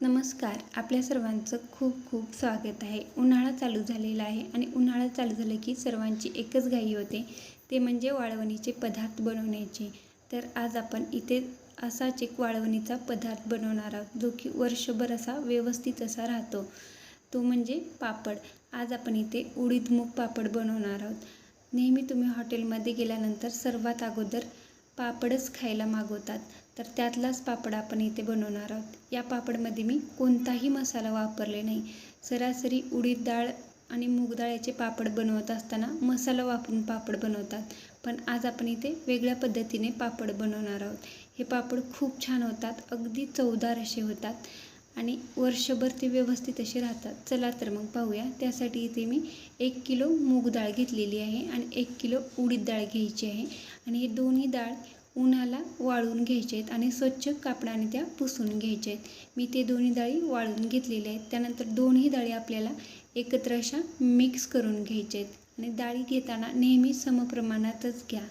नमस्कार. आपल्या सर्वांचं खूप खूप स्वागत आहे. उन्हाळा चालू झालेला आहे आणि उन्हाळा चालू झालं की सर्वांची एकच घाई होते. ते म्हणजे वाळवणीचे पदार्थ बनवण्याचे. तर आज आपण इथे असाच एक वाळवणीचा पदार्थ बनवणार आहोत जो की वर्षभर असा व्यवस्थित असा राहतो. तो म्हणजे पापड. आज आपण इथे उडीदमुख पापड बनवणार आहोत. नेहमी तुम्ही हॉटेलमध्ये गेल्यानंतर सर्वात अगोदर पापडच खायला मागवतात. तर त्यातलाच पापड आपण इथे बनवणार आहोत. या पापडमध्ये मी कोणताही मसाला वापरले नाही. सरासरी उडीद डाळ आणि मूग याचे पापड बनवत असताना मसाला वापरून पापड बनवतात. पण आज आपण इथे वेगळ्या पद्धतीने पापड बनवणार आहोत. हे पापड खूप छान होतात अगदी चवदार असे होतात आणि वर्षभर ते व्यवस्थित असे राहतात. चला तर मग पाहूया. त्यासाठी इथे मी एक किलो मूग डाळ घेतलेली आहे आणि एक किलो उडीद डाळ घ्यायची आहे. आणि हे दोन्ही डाळ उन्हाला वाळून घ्यायचे आहेत आणि स्वच्छ कापडाने त्या पुसून घ्यायच्या आहेत मी ते दोन्ही डाळी वाळून घेतलेल्या आहेत. त्यानंतर दोन्ही डाळी आपल्याला एकत्र अशा मिक्स करून घ्यायच्या आहेत आणि डाळी घेताना नेहमी समप्रमाणातच घ्या.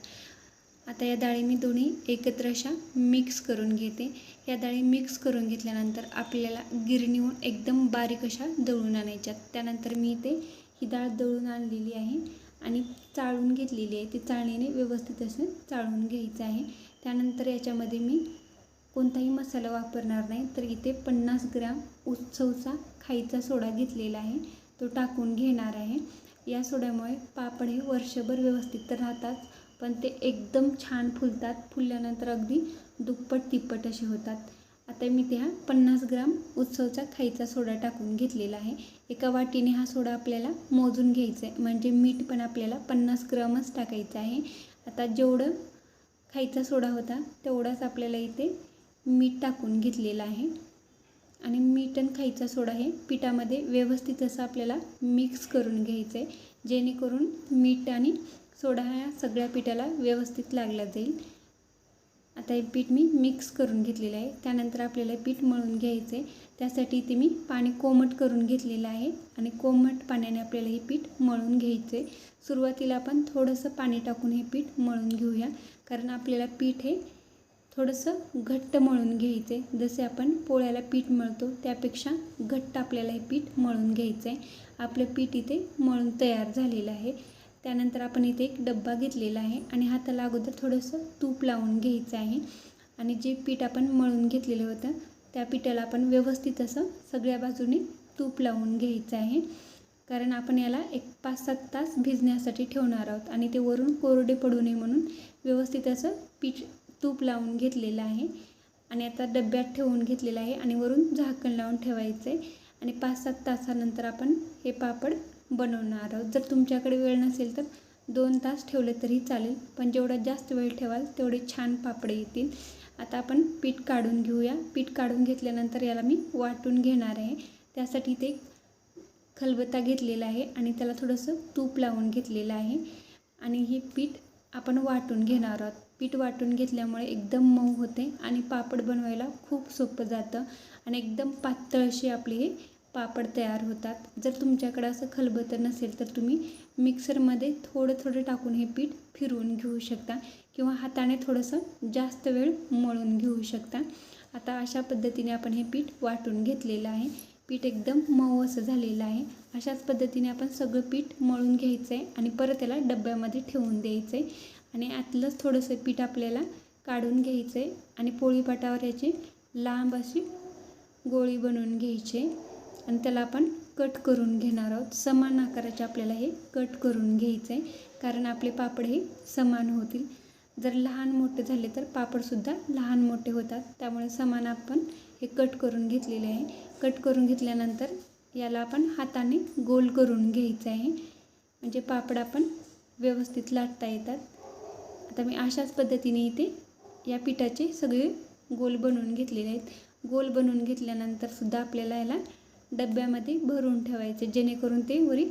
आता या डाळी मी दोन्ही एकत्र अशा मिक्स करून घेते. या डाळी मिक्स करून घेतल्यानंतर आपल्याला गिरणीहून एकदम बारीक अशा दळून आणायच्यात. त्यानंतर मी ते ही डाळ दळून आणलेली आहे. आणि चाळून घेतलेली आहे. ती चाळणीने व्यवस्थित असं चाळून घ्यायचं आहे. त्यानंतर याच्यामध्ये मी कोणताही मसाला वापरणार नाही. तर इथे पन्नास ग्राम उत्सवचा खायचा सोडा घेतलेला आहे. तो टाकून घेणार आहे. या सोड्यामुळे पापड हे वर्षभर व्यवस्थित तर राहतात पण ते एकदम छान फुलतात. फुलल्यानंतर अगदी दुप्पट तिप्पट असे होतात. आता मी त्या पन्नास ग्राम उत्सवचा खायचा सोडा टाकून घेतलेला आहे. एका वाटीने हा सोडा आपल्याला मोजून घ्यायचा आहे म्हणजे मीठ पण आपल्याला पन्नास ग्रामच टाकायचं आहे. आता जेवढं खायचा सोडा होता तेवढाच आपल्याला इथे मीठ टाकून घेतलेलं आहे. आणि मीठ आणि खायचा सोडा हे पिठामध्ये व्यवस्थित असं आपल्याला मिक्स करून घ्यायचं आहे जेणेकरून मीठ आणि सोडा ह्या सगळ्या पिठाला व्यवस्थित लागला जाईल. आता हे पीठ मी मिक्स करून घेतलेलं आहे. त्यानंतर आपल्याला पीठ मळून घ्यायचं आहे त्यासाठी इथे मी पाणी कोमट करून घेतलेलं आहे आणि कोमट पाण्याने आपल्याला हे पीठ मळून घ्यायचं आहे सुरुवातीला आपण थोडंसं पाणी टाकून हे पीठ मळून घेऊया. कारण आपल्याला पीठ हे थोडंसं घट्ट मळून घ्यायचं आहे जसे आपण पोळ्याला पीठ मळतो त्यापेक्षा घट्ट आपल्याला हे पीठ मळून घ्यायचं आहे आपलं पीठ इथे मळून तयार झालेलं आहे. त्यानंतर आपण इथे एक डब्बा घेतलेला आहे आणि हाताला अगोदर थोडंसं तूप लावून घ्यायचं आहे. आणि जे पीठ आपण मळून घेतलेलं होतं त्या पिठाला आपण व्यवस्थित असं सगळ्या बाजूने तूप लावून घ्यायचं आहे. कारण आपण याला एक पाच सात तास भिजण्यासाठी ठेवणार आहोत आणि ते वरून कोरडे पडू नये म्हणून व्यवस्थित असं पीठ तूप लावून घेतलेलं आहे. आणि आता डब्यात ठेवून घेतलेलं आहे आणि वरून झाकण लावून ठेवायचं आहे. आणि पाच सात तासानंतर आपण हे पापड बनवणार आहोत. जर तुमच्याकडे वेळ नसेल तर दोन तास ठेवले तरी चालेल. पण जेवढा जास्त वेळ ठेवाल तेवढे छान पापड येतील. आता आपण पीठ काढून घेऊया. पीठ काढून घेतल्यानंतर याला मी वाटून घेणार आहे. त्यासाठी ते खलबत्ता घेतलेला आहे आणि त्याला थोडंसं तूप लावून घेतलेलं आहे. आणि हे पीठ आपण वाटून घेणार आहोत. पीठ वाटून घेतल्यामुळे एकदम मऊ होते आणि पापड बनवायला खूप सोपं जातं. आणि एकदम पातळ आपली हे पापड तयार होतात. जर तुमच्याकडे असं खलबतं नसेल तर तुम्ही मिक्सरमध्ये थोडं थोडं टाकून हे पीठ फिरवून घेऊ शकता किंवा हाताने थोडंसं जास्त वेळ मळून घेऊ शकता. आता अशा पद्धतीने आपण हे पीठ वाटून घेतलेलं आहे. पीठ एकदम मऊ असं झालेलं आहे. अशाच पद्धतीने आपण सगळं पीठ मळून घ्यायचं आहे आणि परत त्याला डब्यामध्ये ठेवून द्यायचं आहे आणि आतलंच थोडंसं पीठ आपल्याला काढून घ्यायचं आहे आणि पोळीपाटावर याची लांब अशी गोळी बनवून घ्यायची. आणि त्याला आपण कट करून घेणार आहोत. समान आकाराचे आपल्याला हे कट करून घ्यायचं आहे. कारण आपले पापड हे समान होतील. जर लहान मोठे झाले तर पापडसुद्धा लहान मोठे होतात. त्यामुळे समान आपण हे कट करून घेतलेले आहे. कट करून घेतल्यानंतर याला आपण हाताने गोल करून घ्यायचं आहे. म्हणजे पापड आपण व्यवस्थित लाटता येतात. आता मी अशाच पद्धतीने इथे या पिठाचे सगळे गोल बनवून घेतलेले आहेत. गोल बनवून घेतल्यानंतर सुद्धा आपल्याला याला डब्यामध्ये भरून ठेवायचे जेणेकरून ते वरी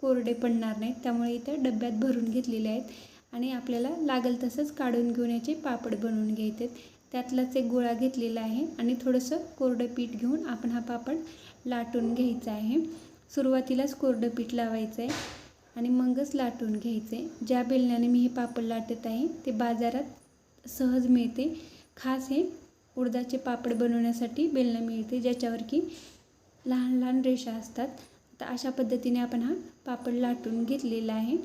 कोरडे पडणार नाहीत. त्यामुळे इथं डब्यात भरून घेतलेले आहेत आणि आपल्याला लागेल तसंच काढून घेऊन याचे पापड बनवून घ्यायचे. त्यातलाच एक गोळा घेतलेला आहे आणि थोडंसं कोरडं पीठ घेऊन आपण हा पापड लाटून घ्यायचा आहे. सुरुवातीलाच कोरडं पीठ लावायचं आहे आणि मगच लाटून घ्यायचं. आहे ज्या बेलण्याने मी हे पापड लाटत आहे ते बाजारात सहज मिळते. खास हे उडदाचे पापड बनवण्यासाठी बेलणं मिळते ज्याच्यावर की लहान लहान रेषा असतात. तर अशा पद्धतीने आपण हा पापड लाटून घेतलेला आहे.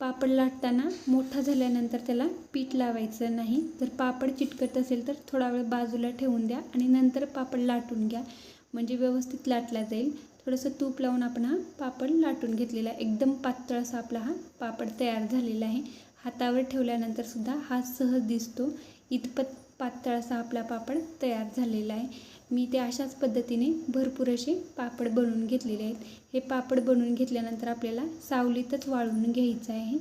पापड लाटताना मोठा झाल्यानंतर त्याला पीठ लावायचं नाही. जर पापड चिटकत असेल तर थोडा वेळ बाजूला ठेवून द्या आणि नंतर पापड लाटून घ्या. म्हणजे व्यवस्थित लाटला जाईल. थोडंसं तूप लावून आपण हा पापड लाटून घेतलेला आहे. एकदम पातळ असा आपला हा पापड तयार झालेला आहे. हातावर ठेवल्यानंतर सुद्धा हा सहज दिसतो. इतपत पातळ असा आपला पापड तयार झालेला आहे. मी ते अशाच पद्धतीने भरपूर असे पापड बनवून घेतलेले आहेत. हे पापड बनवून घेतल्यानंतर आपल्याला सावलीतच वाळवून घ्यायचं आहे.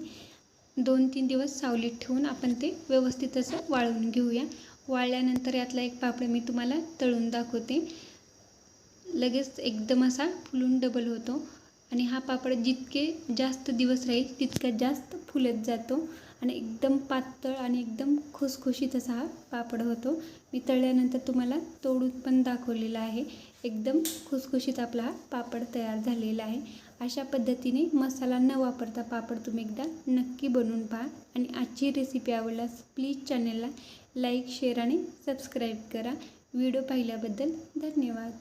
दोन तीन दिवस सावलीत ठेवून आपण ते व्यवस्थित असं वाळवून घेऊया. वाळल्यानंतर यातला एक पापड मी तुम्हाला तळून दाखवते. लगेच एकदम असा फुलून डबल होतो. आणि हा पापड जितके जास्त दिवस राहील तितका जास्त फुलत जातो. आणि एकदम पातळ आणि एकदम खुसखुशीत असा हा पापड होतो. मी तळल्यानंतर तुम्हाला तोडून पण दाखवलेला आहे. एकदम खुसखुशीत आपला हा पापड तयार झालेला आहे. अशा पद्धतीने मसाला न वापरता पापड तुम्ही एकदा नक्की बनवून पहा. आणि आजची रेसिपी आवडल्यास प्लीज चॅनलला लाईक शेअर आणि सबस्क्राईब करा. व्हिडिओ पाहिल्याबद्दल धन्यवाद.